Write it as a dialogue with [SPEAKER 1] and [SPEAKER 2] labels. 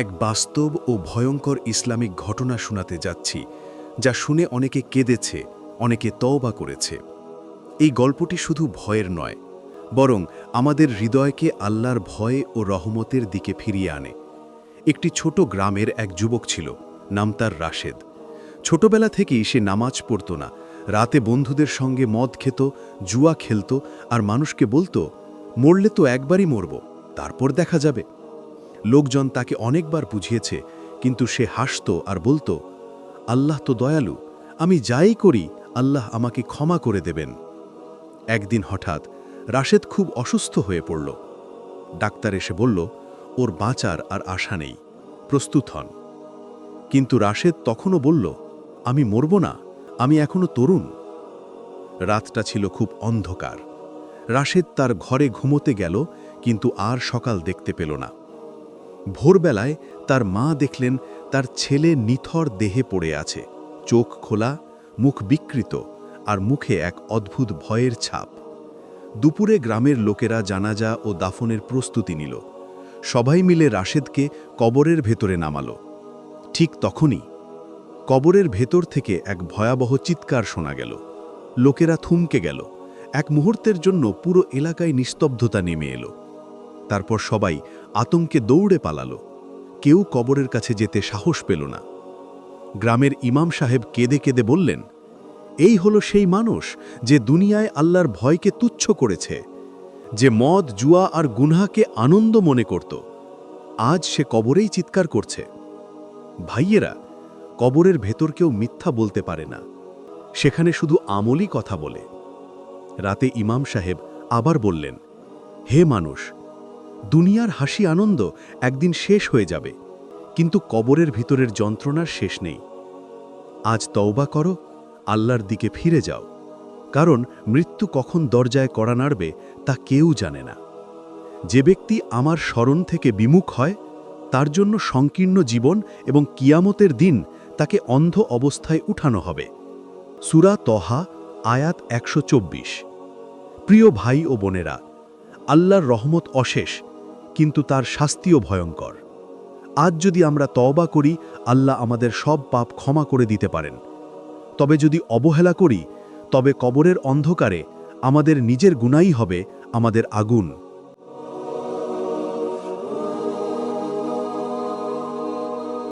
[SPEAKER 1] এক বাস্তব ও ভয়ঙ্কর ইসলামিক ঘটনা শোনাতে যাচ্ছি, যা শুনে অনেকে কেঁদেছে, অনেকে তওবা করেছে। এই গল্পটি শুধু ভয়ের নয়, বরং আমাদের হৃদয়কে আল্লাহর ভয় ও রহমতের দিকে ফিরিয়ে আনে। একটি ছোট গ্রামের এক যুবক ছিল, নাম তার রাশেদ। ছোটবেলা থেকেই সে নামাজ পড়ত না, রাতে বন্ধুদের সঙ্গে মদ খেত, জুয়া খেলত, আর মানুষকে বলতো, মরলে তো একবারই মরব, তারপর দেখা যাবে। লোকজন তাকে অনেকবার বুঝিয়েছে, কিন্তু সে হাসত আর বলতো, আল্লাহ তো দয়ালু, আমি যাই করি, আল্লাহ আমাকে ক্ষমা করে দেবেন। একদিন হঠাৎ রাশেদ খুব অসুস্থ হয়ে পড়ল। ডাক্তার এসে বলল, ওর বাঁচার আর আশা নেই, প্রস্তুত হন। কিন্তু রাশেদ তখনও বলল, আমি মরব না, আমি এখনও তরুণ। রাতটা ছিল খুব অন্ধকার। রাশেদ তার ঘরে ঘুমোতে গেল, কিন্তু আর সকাল দেখতে পেল না। ভোরবেলায় তার মা দেখলেন তার ছেলে নিথর দেহে পড়ে আছে, চোখ খোলা, মুখ বিকৃত আর মুখে এক অদ্ভুত ভয়ের ছাপ। দুপুরে গ্রামের লোকেরা জানাজা ও দাফনের প্রস্তুতি নিল। সবাই মিলে রাশেদকে কবরের ভেতরে নামাল। ঠিক তখনই কবরের ভেতর থেকে এক ভয়াবহ চিৎকার শোনা গেল। লোকেরা থমকে গেল। এক মুহূর্তের জন্য পুরো এলাকায় নিস্তব্ধতা নেমে এলো। তারপর সবাই আতঙ্কে দৌড়ে পালালো। কেউ কবরের কাছে যেতে সাহস পেল না। গ্রামের ইমাম সাহেব কেঁদে কেঁদে বললেন, এই হলো সেই মানুষ যে দুনিয়ায় আল্লাহর ভয়কে তুচ্ছ করেছে, যে মদ, জুয়া আর গুনহাকে আনন্দ মনে করত। আজ সে কবরেই চিৎকার করছে। ভাইয়েরা, কবরের ভেতর কেউ মিথ্যা বলতে পারে না। সেখানে শুধু আমলই কথা বলে। রাতে ইমাম সাহেব আবার বললেন, হে মানুষ দুনিয়ার হাসি আনন্দ একদিন শেষ হয়ে যাবে, কিন্তু কবরের ভিতরের যন্ত্রণার শেষ নেই। আজ তওবা করো, আল্লাহর দিকে ফিরে যাও, কারণ মৃত্যু কখন দরজায় কড়া নাড়বে তা কেউ জানে না। যে ব্যক্তি আমার স্মরণ থেকে বিমুখ হয়, তার জন্য সংকীর্ণ জীবন এবং কিয়ামতের দিন তাকে অন্ধ অবস্থায় উঠানো হবে। সুরা তহা, আয়াত একশো চব্বিশ। প্রিয় ভাই ও বোনেরা, আল্লাহর রহমত অশেষ কিন্তু তার শাস্তিও ভয়ঙ্কর। আজ যদি আমরা তওবা করি, আল্লাহ আমাদের সব পাপ ক্ষমা করে দিতে পারেন। তবে যদি অবহেলা করি, তবে কবরের অন্ধকারে আমাদের নিজের গুণাই হবে, আমাদের আগুন।